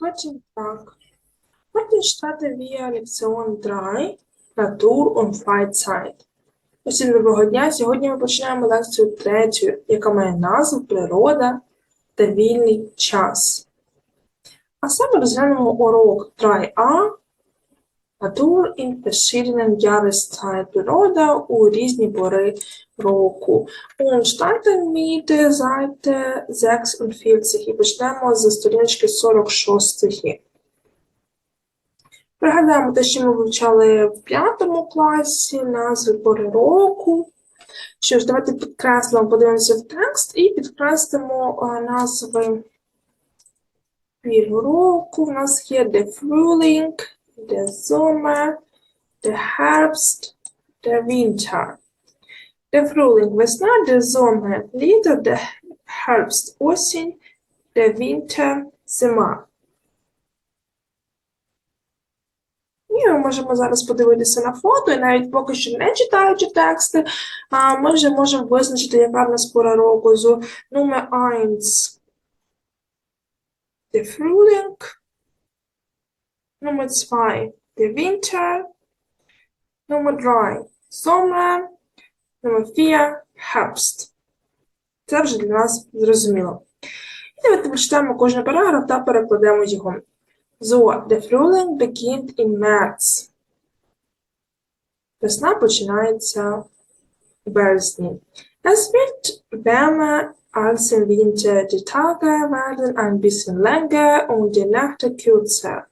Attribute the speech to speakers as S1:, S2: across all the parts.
S1: Потім так. Потім читати via лекціон 3 Natur und Freizeit. Усім доброго дня. Сьогодні ми починаємо лекцію третю, яка має назву Природа та вільний час. А саме розглянемо урок 3А Natur in verschiedenen Jahreszeit. Природа у різні пори року. Und starten mit Seite 46 і почнемо з сторіночки 46. Пригадаємо те, що ми вивчали в п'ятому класі, назви пори року. Що ж, давайте підкреслимо, подивимося в текст і підкреслимо назви пір року. У нас є The Frühling, The Sommer, The Herbst, The Winter. Der Frühling, весна, der Sommer, літо, der Herbst, осінь, der Winter, зима. І ми можемо зараз подивитися на фото, і навіть поки що не читаючи тексти, ми вже можемо визначити, яка в нас пора року. Зо номер 1 der Frühling, Nummer 2 der Winter, Nummer 3 Sommer, Номер 4 Herbst. Це вже для нас зрозуміло. І давайте прочитаємо кожен параграф та перекладемо його. So, der Frühling beginnt im März. Весна починається в березні. Es wird wärmer als im Winter. Die Tage werden ein bisschen länger und die Nächte kürzer.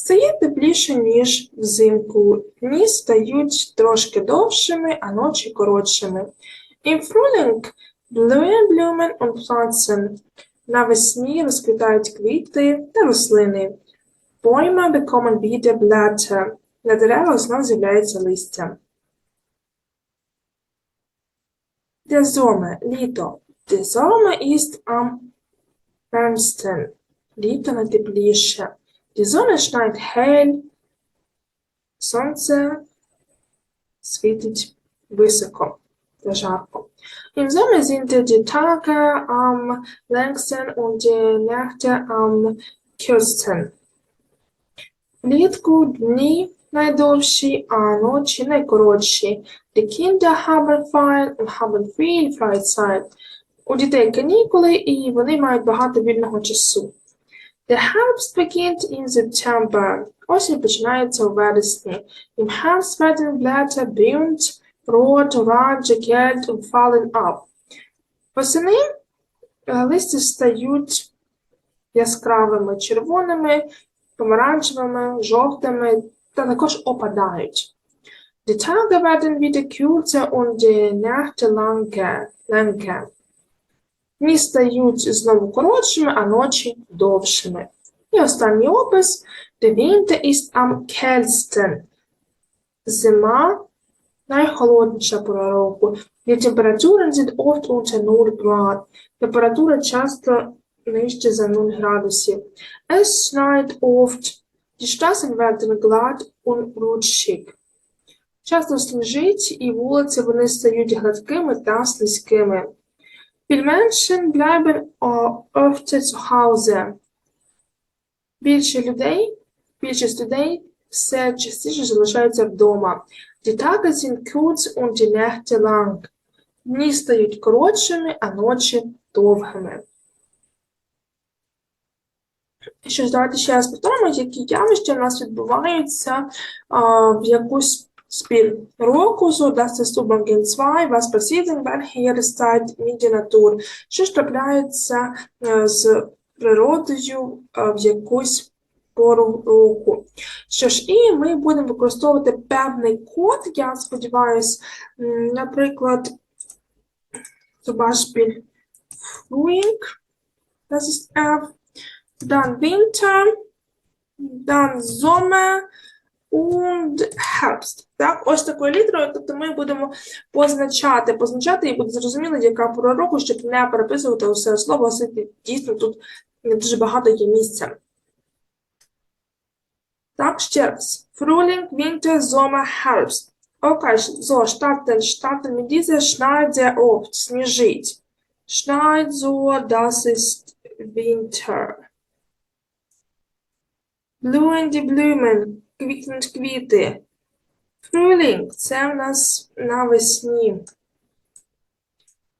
S1: Стає тепліше, ніж взимку. Дні стають трошки довшими, а ночі коротшими. Im Frühling blühen Blumen und Pflanzen. Навесні розквітають квіти та рослини. Bäume bekommen wieder Blätter. На деревах знов з'являється листя. Der Sommer, літо. Der Sommer ist am wärmsten. Літо найтепліше. Die Sonne scheint hell, сонце світить високо та жарко. Im Sommer sind die Tage am längsten und die Nächte am kürzesten. Влітку дні найдовші, а ночі найкоротші. Die Kinder haben und haben viel Freizeit. У дітей канікули, і вони мають багато вільного часу. Der Herbst beginnt im September. Осінь починається у вересні. Im Herbst werden Blätter bunt, rot, orange, gelb und fallen ab. Восени е, листя стають яскравими, червоними, помаранчевими, жовтими та також опадають. Die Tage werden wieder kürzer und die Nächte länger. Дні стають знову коротшими, а ночі довшими. І останній опис. Der Winter ist am kältesten. Зима найхолодніша пора року. Die Temperaturen sind oft unter 0 Grad. Температура часто нижче за 0 градусів. Es schneit oft. Die Straßen werden glatt und rutschig. Часто сніжить, і вулиці вони стають гладкими та слизькими. Viele Menschen bleiben öfter zu Hause. Більше людей, більшість людей все частіше залишаються вдома. Die Tage sind kurz und die Nächte lang. Дні стають коротшими, а ночі довгими. Що ж, давайте ще раз повторимо, які явища у нас відбуваються а, в якусь Spiel року, so das ist Übungen 2, was passiert in welcher Jahreszeit mit der Natur, що трапляється е, з природою е, в якусь пору року. Що ж, і ми будемо використовувати певний код, я сподіваюся, наприклад, Beispiel Frühling, das ist F, dann Winter, dann Sommer, und Herbst. Так, ось такою літерою, тобто ми будемо позначати, позначати і буде зрозуміло, яка пора року, щоб не переписувати усе слово, оскільки дійсно тут не дуже багато є місця. Так, ще раз. Frühling, Winter, Sommer, Herbst. Okay, so, starten, starten mit dieser schneit sehr oft, сніжить. Schneit so, das ist Winter. Blühen die Blumen, квітнуть квіти. Frühling – це в нас навесні.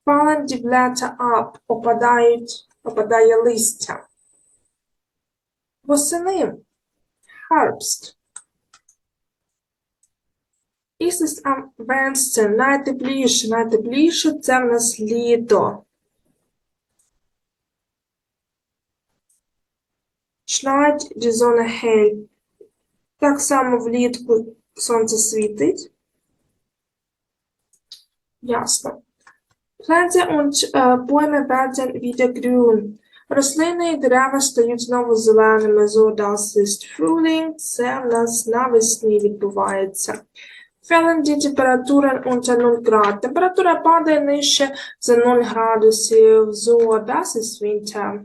S1: Fallen die Blätter ab, опадають, опадає листя. Восени. Herbst. Ist es am wärmsten, найтепліше, найтепліше – це в нас літо. Schneit die Sonne hell. Так само влітку сонце світить. Ясно. Pflanzen und äh, Bäume werden wieder grün. Рослини і дерева стають знову зеленими. So das ist Frühling. Це в нас навесні відбувається. Fallen die Temperaturen unter 0 Grad. Температура падає нижче за 0 градусів. So das ist Winter.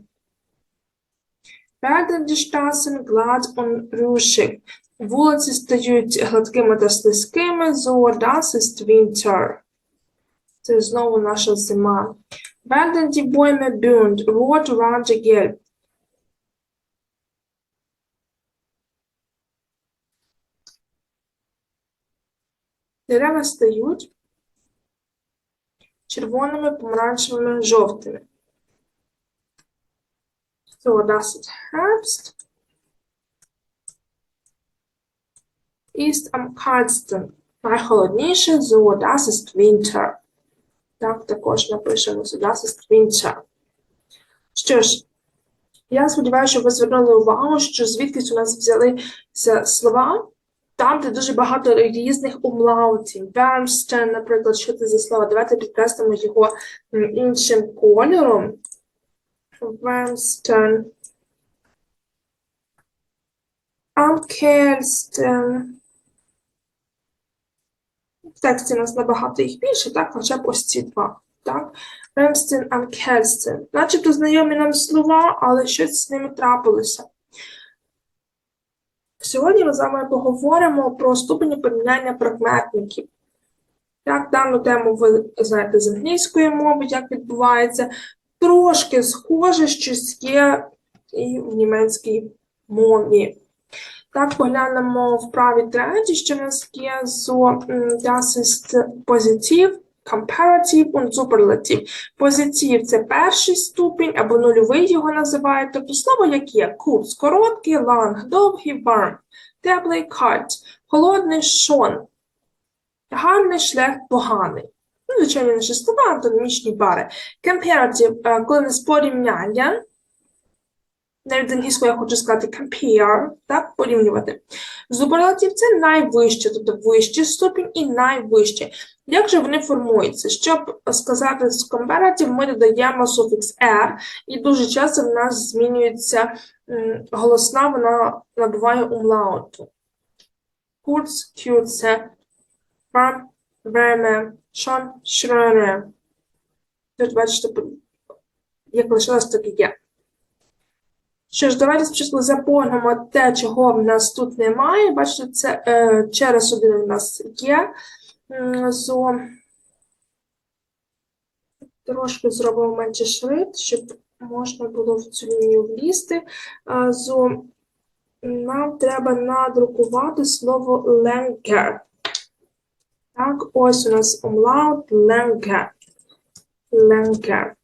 S1: Werden die Straßen glatt und rutschig. Вулиці стають гладкими та слизькими. So das Winter. Це знову наша зима. Werden die Bäume bunt, rot, orange, gelb. Дерева стають червоними, помаранчевими, жовтими. So, das ist Herbst. Ist am kaldsten. Найхолодніше, so, das ist Winter. Так, також напишемо, so, das ist Winter. Що ж, я сподіваюся, що ви звернули увагу, що звідкись у нас взялися слова, там, де дуже багато різних умлаутів. Wärmsten, наприклад, що це за слово? Давайте підкреслимо його іншим кольором. Wärmsten. Am kältesten. В тексті у нас набагато їх більше, так, хоча б ось ці два. Так? Am kältesten. Начебто знайомі нам слова, але щось з ними трапилося. Сьогодні ми з вами поговоримо про ступені порівняння прикметників. Так, дану тему ви знаєте з англійської мови, як відбувається. Трошки схоже, щось є і в німецькій мові. Так, поглянемо в правій треті, що в нас є so, das ist позитив, comparative und superlative. Позитив – це перший ступінь, або нульовий його називають, тобто слово як є. Kurz – короткий, lang – довгий, warm – теплий, kalt – холодний, schon – гарний, schlecht – поганий. Ну, звичайно, наші слова, антонімічні пари. Comparative – е, коли не порівняння, з я хочу сказати compare, так, порівнювати. Суперлатив – це найвище, тобто вищий ступінь і найвищий. Як же вони формуються? Щоб сказати з comparative, ми додаємо суфікс «er», і дуже часто в нас змінюється голосна, вона набуває умлауту. Kurz, kürze, warm, wärme, schon, schöne. Тут бачите, як лишилось, так і є. Що ж, давайте спочатку заповнимо те, чого в нас тут немає. Бачите, це е, через один в нас є. Зо... Трошки зробимо менше шрифт, щоб можна було в цю лінію влізти. Е, Зо... Нам треба надрукувати слово «ленкер». Так, ось у нас умлаут «ленкер». «Ленкер».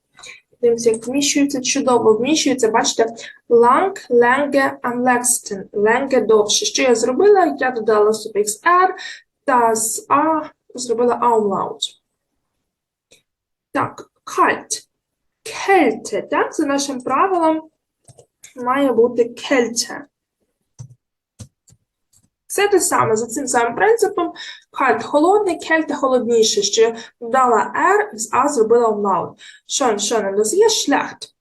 S1: Дивимося, як вміщується, чудово вміщується. Бачите, lange, am längsten. Lange довше. Що я зробила? Я додала суфікс er та з а зробила umlaut. Так, kalt. Kälte. Так, за нашим правилом має бути kälte. Все те саме, за цим самим принципом. Kalt – холодний, kälte – холодніше. Що додала er, з а зробила umlaut. Schon, schon, у нас є schlecht.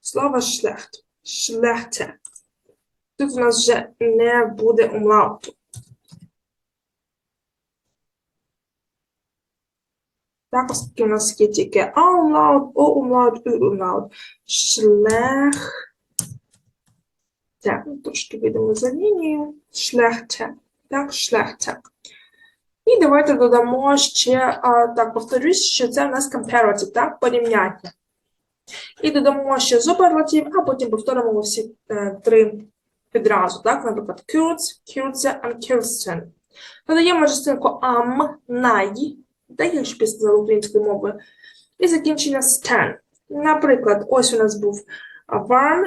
S1: Слово schlecht. Schlechte. Тут у нас вже не буде умлауту. Так, оскільки у нас є тільки а умлаут, о умлаут, у умлаут. Schlechte. Трошки вийдемо за лінію. Schlechte. Так, schlechte. І давайте додамо ще, а, так, повторюсь, що це в нас comparative, так, порівняння. І додамо ще суперлатив, а потім повторимо всі е, три відразу, так? Наприклад, kurz, kürze, am kürzesten. Додаємо частинку am, най, так, якщо після сказали українською мовою, і закінчення stan. Наприклад, ось у нас був warm.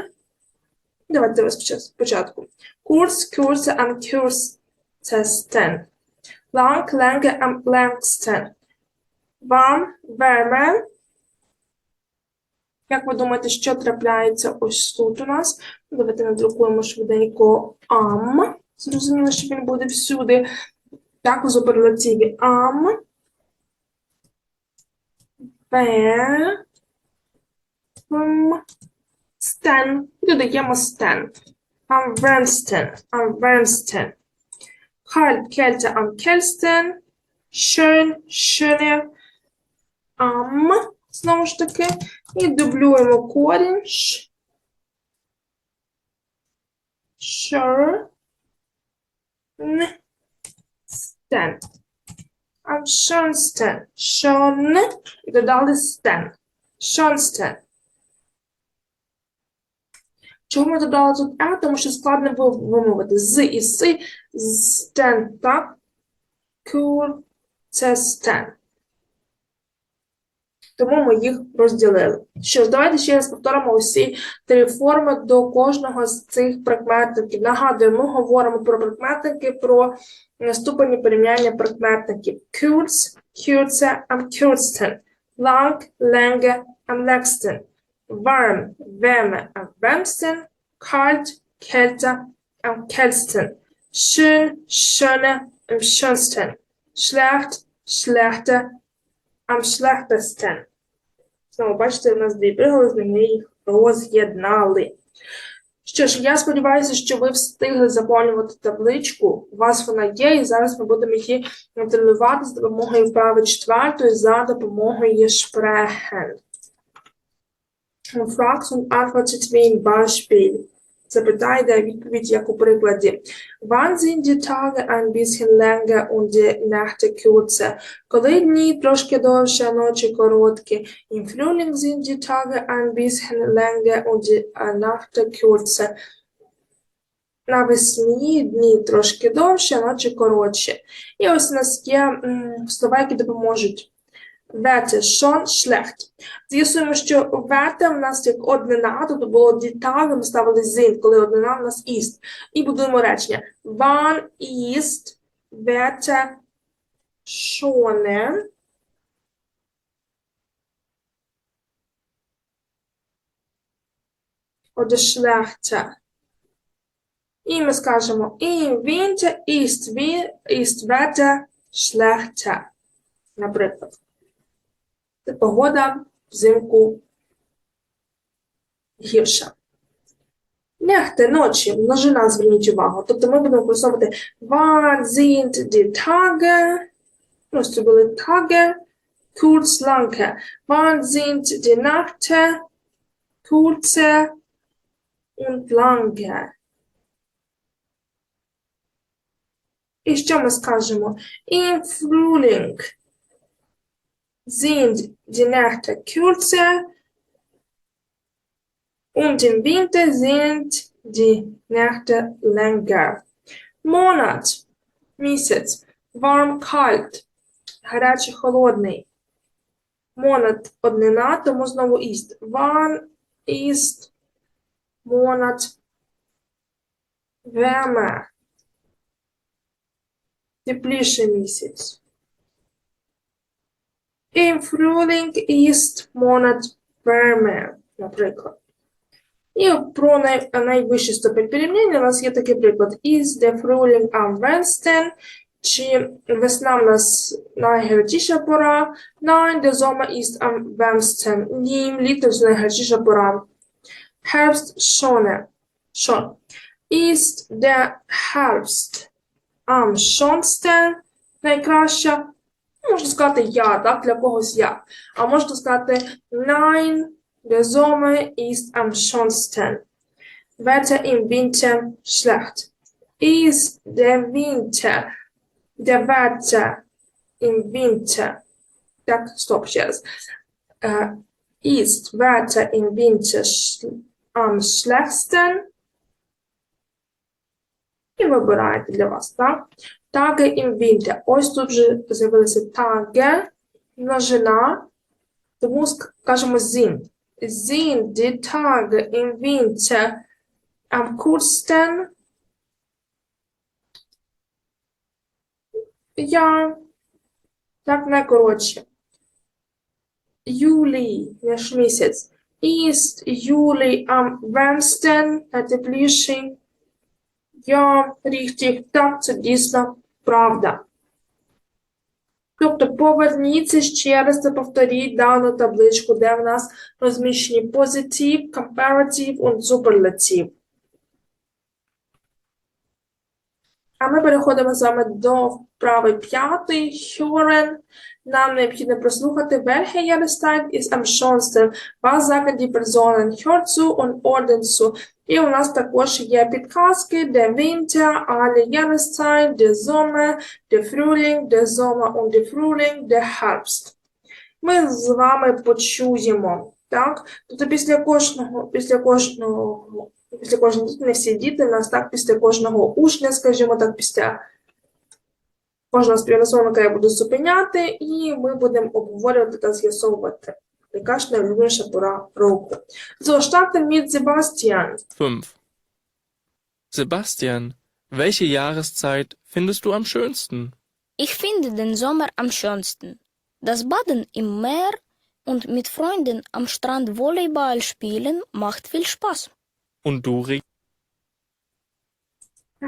S1: Давайте спочатку. Kurs, kurze, am kürzesten. Lang, lange, am längsten. Warm, wärme. Як ви думаєте, що трапляється ось тут у нас? Давайте надрукуємо швиденько am. Зрозуміло, що він буде всюди. Так, у суперлативі am. Ве. Стен. Додаємо стен. Am wärmsten. Am wärmsten. Kalt, kälte, am kältesten. Schön, schöne. Am. Знову ж таки. І дублюємо корінь. Ш. Sure. Н. Стен. Am schönsten. Schön. І додали стен. Schönsten. Чому ми додали тут «е»? Тому що складно ви- вимовити з і си, стен, так? Кур, це стен. Тому ми їх розділили. Що ж, давайте ще раз повторимо усі три форми до кожного з цих прикметників. Нагадую, ми говоримо про прикметники, про ступені порівняння прикметників. Kurz, kürze, am kürzesten. Lang, länger, am längsten. Warm, Wärme, am wärmsten. Kalt, kälter, am kältesten. Schön, schöner, am schönsten. Schlecht, schlechter, am schlechtesten. Знову бачите, у нас дві приголосні, ми їх роз'єднали. Що ж, я сподіваюся, що ви встигли заповнювати табличку. У вас вона є, і зараз ми будемо її тренувати з допомогою вправи четвертої за допомогою шпрехен. Antwortet wie im Beispiel. Запитай, дай відповідь, як у прикладі. Wann sind die Tage ein bisschen länger und die Nächte kürzer? Коли дні трошки довше, ночі короткі. Im Frühling sind die Tage ein bisschen länger und die äh, Nächte kürzer. Навесні дні трошки довше, ночі коротші. І ось у нас є слова, які допоможуть. Wetter schon schlecht. З'ясуємо, що wetter в нас як однина, тобто було дітали, ми ставили sind, коли однина в нас ist. І будуємо речення. Wann ist Wetter schon oder schlechter? І ми скажемо, im Winter ist, wie, ist Wetter schlechter. Наприклад. Погода взимку гірша. Nächte, ночі, множина, зверніть увагу. Тобто ми будемо використовувати wann sind die Tage, ну, це були Tage, kurz, lange. Wann sind die Nächte, kurze und lange. І що ми скажемо? Im Frühling sind die Nächte kürzer und im Winter sind die Nächte länger. Monat, місяць, warm, kalt, гарячий, холодний. Монат однина, тому знову ist. Wann ist Monat wärmer? Тепліший місяць. Im Frühling ist Monat наприклад. І про най, найвищий ступень порівняння у нас є такий приклад. Is the Frühling am wärmsten? Чи весна в нас найгарячіша пора? Nein, der Sommer ist am wärmsten. Ні, літо найгарячіша пора. Herbst schon. Schon. Ist der Herbst am schönsten? Найкраща Можна сказати я, так, для когось я. А можна сказати Nein, der Sommer ist am schönsten. Wetter im Winter schlecht. Ist der Winter, der Wetter im Winter. Так, стоп, ще раз. Äh, ist Wetter im Winter sch am schlechtesten? І вибираєте для вас, так? Im Winter. Ось тут вже з'явилися Tage, множина, тому кажемо. Sind die Tage im Winter am kurzen? Ja, так найкоротше. Юлій, наш місяць. Ist Juli am wärmsten, найтепліший? Ja, richtig, так, це дійсно правда. Тобто поверніться ще раз та повторіть дану табличку, де в нас розміщені позитив, comparative і суперлатив. А ми переходимо з вами до вправи п'ятої, Hören. Нам необхідно прослухати Welche Jahreszeit ist am schönsten? Was sagen die Personen? Hör zu und ordnen zu. І у нас також є підказки, де Winter, alle Jahreszeit, der Sommer, der Frühling, der Sommer und der Frühling, der Herbst. Ми з вами почуємо, так? Тобто після кожного, після кожного, після кожного, не всі діти, нас так, після кожного учня, скажімо так, після кожного співрозмовника я буду зупиняти, і ми будемо обговорювати та з'ясовувати, яка ж найулюбленіша пора року. So, starten mit Sebastian.
S2: 5. Sebastian, welche Jahreszeit findest du am schönsten?
S3: Ich finde den Sommer am schönsten. Das Baden im Meer und mit Freunden am Strand Volleyball spielen macht viel Spaß.
S2: Und du, Rick?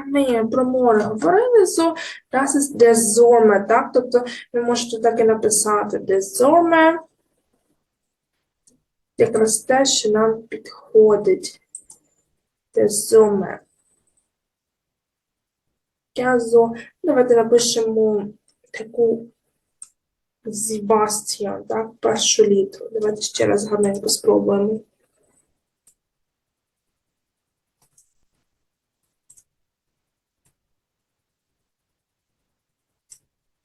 S1: Ми про море говорили, so, das ist der Sommer, так? Тобто ви можете так і написати der Sommer. Якраз те, що нам підходить. Sommer. Я. Давайте напишемо таку Sebastian, так? Першу літеру. Давайте ще раз гарненько спробуємо.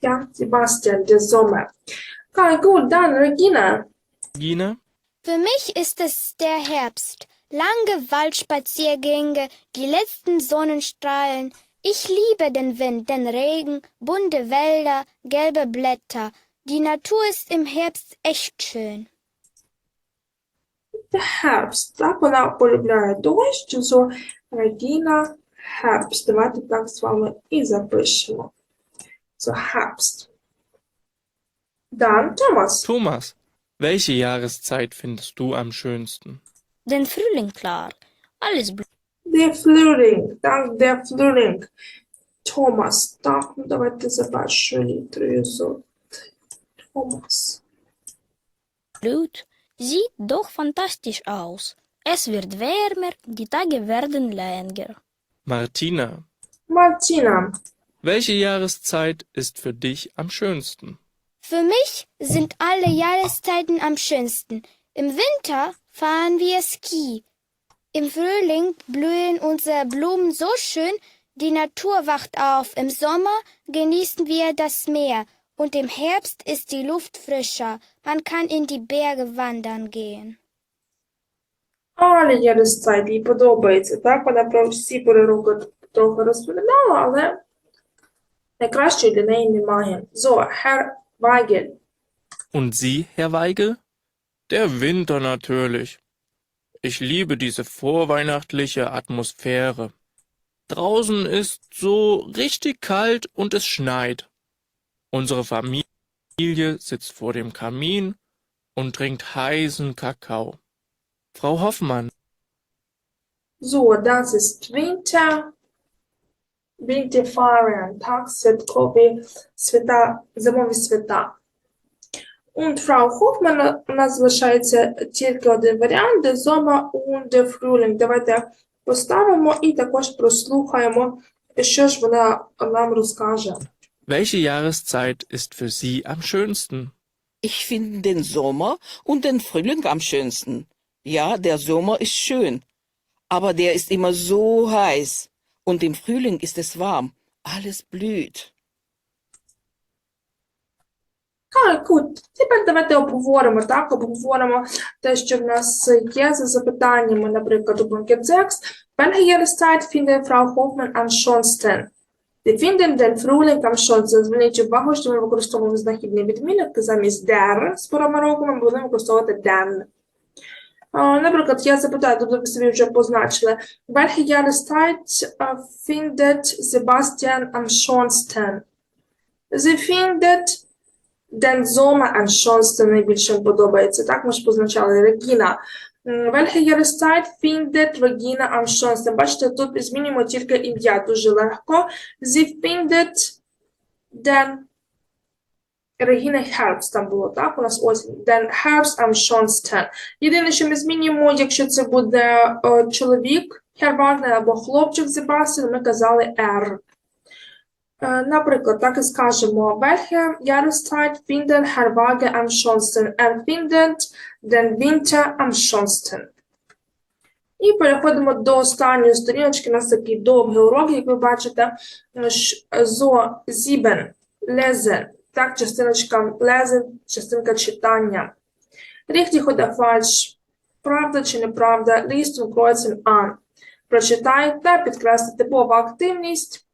S1: Ja, Sebastian, der Sommer. Okay, gut, dann Regina.
S2: Gina?
S4: Für mich ist es der Herbst. Lange Waldspaziergänge, die letzten Sonnenstrahlen. Ich liebe den Wind, den Regen, bunte Wälder, gelbe Blätter. Die Natur ist im Herbst echt schön.
S1: The Herbst. Так, вона полюбляє дощ, so Regina Herbst. Давайте так з вами і запишемо. So, Herbst. Dann Thomas.
S2: Thomas, welche Jahreszeit findest du am schönsten?
S3: Den Frühling klar. Alles blüht.
S1: Der Frühling. Так, der Frühling. Thomas. Так, ну давайте за першою літерою. So, Thomas.
S3: Sieht doch fantastisch aus. Es wird wärmer, die Tage werden länger.
S2: Martina,
S1: Martina.
S2: welche Jahreszeit ist für dich am schönsten?
S4: Für mich sind alle Jahreszeiten am schönsten. Im Winter fahren wir Ski. Im Frühling blühen unsere Blumen so schön, die Natur wacht auf. Im Sommer genießen wir das Meer. Und im Herbst ist die Luft frischer. Man kann in die Berge wandern gehen.
S1: Але Єресцайт їй подобається. Так, вона про всі пори року трохи розповідала, але найкращої для неї немає. So, Herr Weigel.
S2: Und Sie, Herr Weigel? Der Winter natürlich. Ich liebe diese vorweihnachtliche Atmosphäre. Draußen ist so richtig kalt und es schneit. Unsere Familie sitzt vor dem Kamin und trinkt heißen Kakao. Frau Hoffmann,
S1: So, das ist Winter. Winterferien, так, святкові свята, зимові свята. Und Frau Hoffmann у нас залишається тільки один варіант, де Sommer und der Frühling. Давайте поставимо і також прослухаємо, що ж вона нам розкаже.
S2: welche Jahreszeit ist für Sie am schönsten?
S5: Ich finde den Sommer und den Frühling am schönsten. Ja, der Sommer ist schön, aber der ist immer so heiß. Und im Frühling ist es warm. Alles blüht.
S1: А, gut. Тепер давайте обговоримо, так, обговоримо те, що в нас є за запитаннями, наприклад, у Punkt 6. Welche Jahreszeit findet Frau Hoffmann am schönsten? Wir finden увагу, що ми використовуємо знахідний відмінок замість der з порами ми будемо використовувати den. Наприклад, я запитаю, тобто ви собі вже позначили. Äh, findet Sebastian am schönsten? Sie findet Den Sommer am schönsten найбільше подобається. Так, ми ж позначали. М, Welche Jahreszeit findet Regina am schönsten? Бачите, тут змінюємо тільки ім'я дуже легко. Регіна Herbst там було, так? У нас осінь. Den Herbst am schönsten. Єдине, що ми змінюємо, якщо це буде е, чоловік Herr або хлопчик Себастьян, ми казали R. Е, Наприклад, так і скажемо, Jahreszeit findet Herr Waage am schönsten? Er findet den Winter am schönsten. І переходимо до останньої сторіночки. У нас такий довгий урок, як ви бачите. Зо sieben, lesen. Так, частиночка lesen, частинка читання. Richtig oder falsch? Правда чи неправда? Liest und kreuzen an. Прочитай та підкреслити типова активність.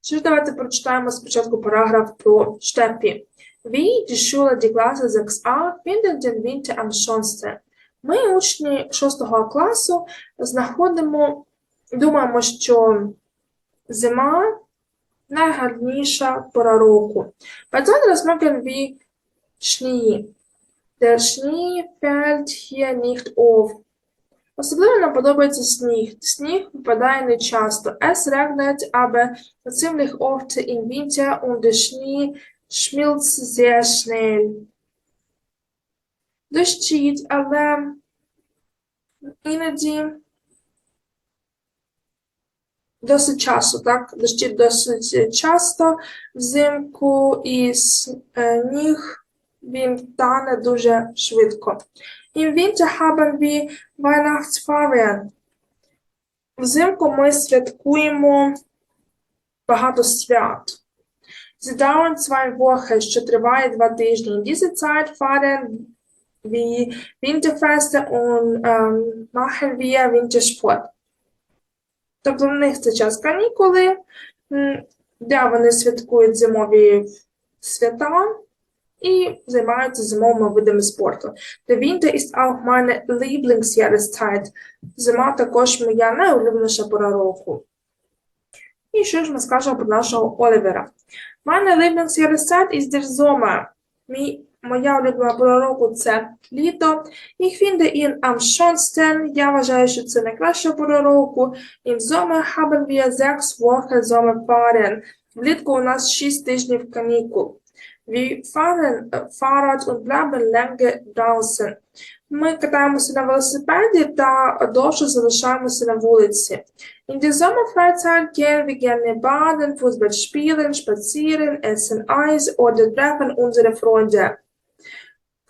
S1: Що ж, давайте прочитаємо спочатку параграф про Штефі. Wie die Schule die Klasse 6a finden den Winter am. Ми, учні 6 класу, знаходимо, думаємо, що зима найгарніша пора року. Mögen wir Schnee. Der Schnee fällt hier nicht auf. Особливо нам подобається сніг. Сніг випадає не часто. Es regnet aber ziemlich oft im Winter und der Schnee schmilzt sehr schnell. Дощить, але іноді досить часто, так? Дощить досить часто взимку і сніг він тане дуже швидко. Winter haben wir Weihnachtsferien. Взимку ми святкуємо багато свят. Dauern zwei Wochen, що триває два тижні. In dieser Zeit fahren wir Winterfeste und ähm, machen wir Wintersport. Тобто в них це час канікули, де вони святкують зимові свята і займаються зимовими видами спорту. Der Winter ist auch meine Lieblingsjahreszeit. Зима також моя найулюбленіша пора року. І що ж ми скажемо про нашого Олівера? Meine Lieblingsjahreszeit ist der Sommer. Мій, моя улюблена пора року це літо. Ich finde ihn am schönsten. Я вважаю, що це найкраща пора року. Im Sommer haben wir sechs Wochen Sommerferien. Влітку у нас 6 тижнів канікул. Wir fahren äh, Fahrrad und bleiben lange draußen. Ми катаємося на велосипеді та довше залишаємося на вулиці. In der Sommerfreizeit gehen wir gerne baden, Fußball spielen, spazieren, essen Eis oder treffen unsere Freunde.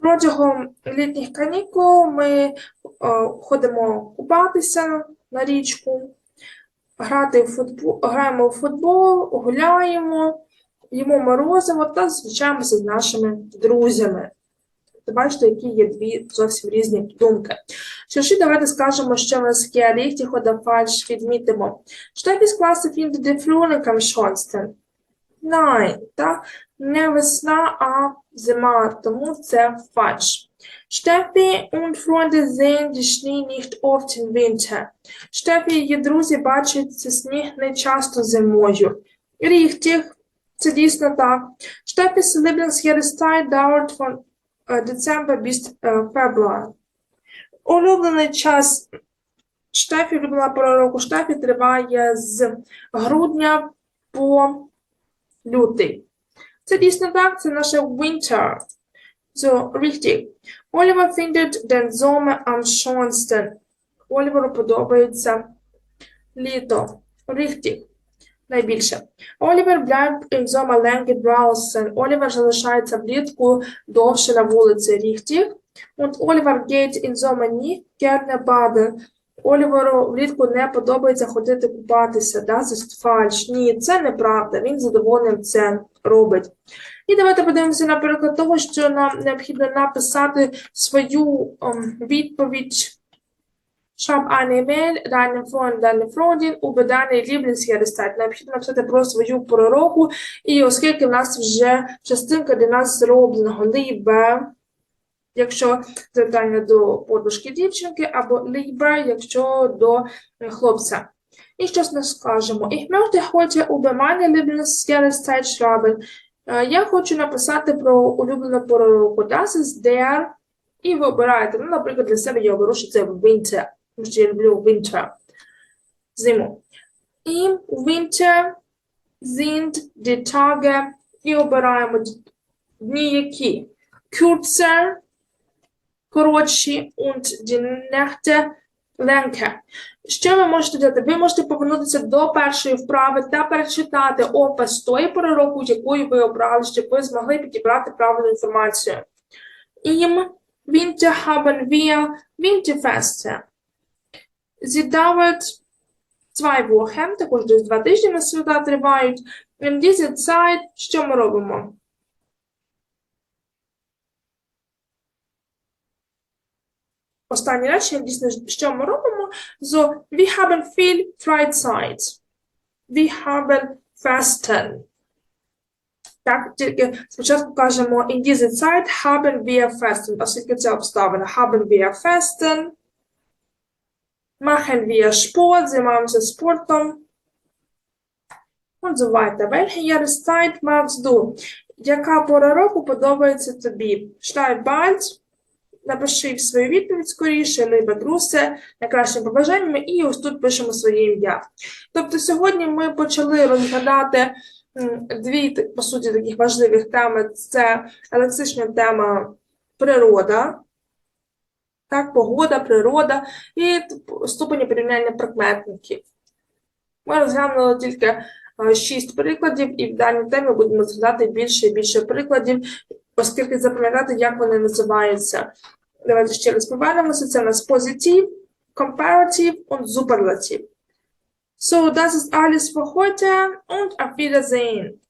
S1: Протягом літніх канікул ми е, ходимо купатися на річку, грати в футбол, граємо в футбол, гуляємо, їмо морозиво та зустрічаємося з нашими друзями. Тобто бачите, які є дві зовсім різні думки. Що давайте скажемо, що є richtig oder falsch відмітимо. Штефіс класи findet die Frühling am schönsten? Nein, та не весна, а зима, тому це und Freunde sehen die Schnee nicht oft im Winter. Steffi і друзі бачать сніг не часто зимою. Це дійсно так. Lieblingsjahreszeit dauert von е, Децембр bis е, Улюблений час Штефі, улюблена пора року Штефі триває з грудня по лютий. Це дійсно так, це наше winter. So, richtig. Oliver findet den Sommer am schönsten. Оліверу подобається літо. Richtig. Найбільше. Олівер bleibt im Sommer lange draußen. Олівер залишається влітку довше на вулиці. Richtig. Und Oliver geht im Sommer nicht gerne baden. Оліверу влітку не подобається ходити купатися. Das ist falsch. Ні, це неправда. Він з це робить. І давайте подивимося на приклад того, що нам необхідно написати свою ем, відповідь. Schreib eine Mail deinem Freund, deine Freundin über deine Lieblingsjahreszeit. Необхідно написати про свою пору року, і оскільки в нас вже частинка для нас зробленого лібе, якщо звертання до подружки дівчинки, або лібе, якщо до е, хлопця. І щось ми скажемо. Ich möchte heute über meine Lieblingsjahreszeit schreiben. Я хочу написати про улюблену пору року. Das ist der, і ви обираєте. Ну, наприклад, для себе я оберу, що це winter, тому що я люблю winter, зиму. Im Winter sind die Tage, і обираємо дні які. Kürzer, коротші, und die Nächte länger. Що ви можете дати? Ви можете повернутися до першої вправи та перечитати опис тої пори року, ви обрали, щоб ви змогли підібрати правильну інформацію. Winter haben wir Winterfeste. Sie dauert zwei Wochen, також десь два тижні на свята тривають. In dieser Zeit, що ми робимо? Останнє речення, дійсно, що ми робимо? So, wir haben viel Freizeit. Wir haben Festen. Так, тільки спочатку кажемо in dieser Zeit haben wir Festen, оскільки це обставина. Haben wir Festen. Machen wir Sport, займаємося спортом. Und so weiter. Welche Jahreszeit magst du? Яка пора року подобається тобі? Schreib bald. Напиши свою відповідь скоріше, либо друсе, найкращими побажаннями, і ось тут пишемо своє ім'я. Тобто сьогодні ми почали розглядати дві, по суті, таких важливих теми. Це лексична тема природа, так, погода, природа і ступені порівняння прикметників. Ми розглянули тільки е, шість прикладів, і в даній темі будемо розглядати більше і більше прикладів, оскільки запам'ятати, як вони називаються. Давайте ще раз повернемося. Це у нас позитив, comparative und superlativ. So, das ist alles für heute und auf Wiedersehen.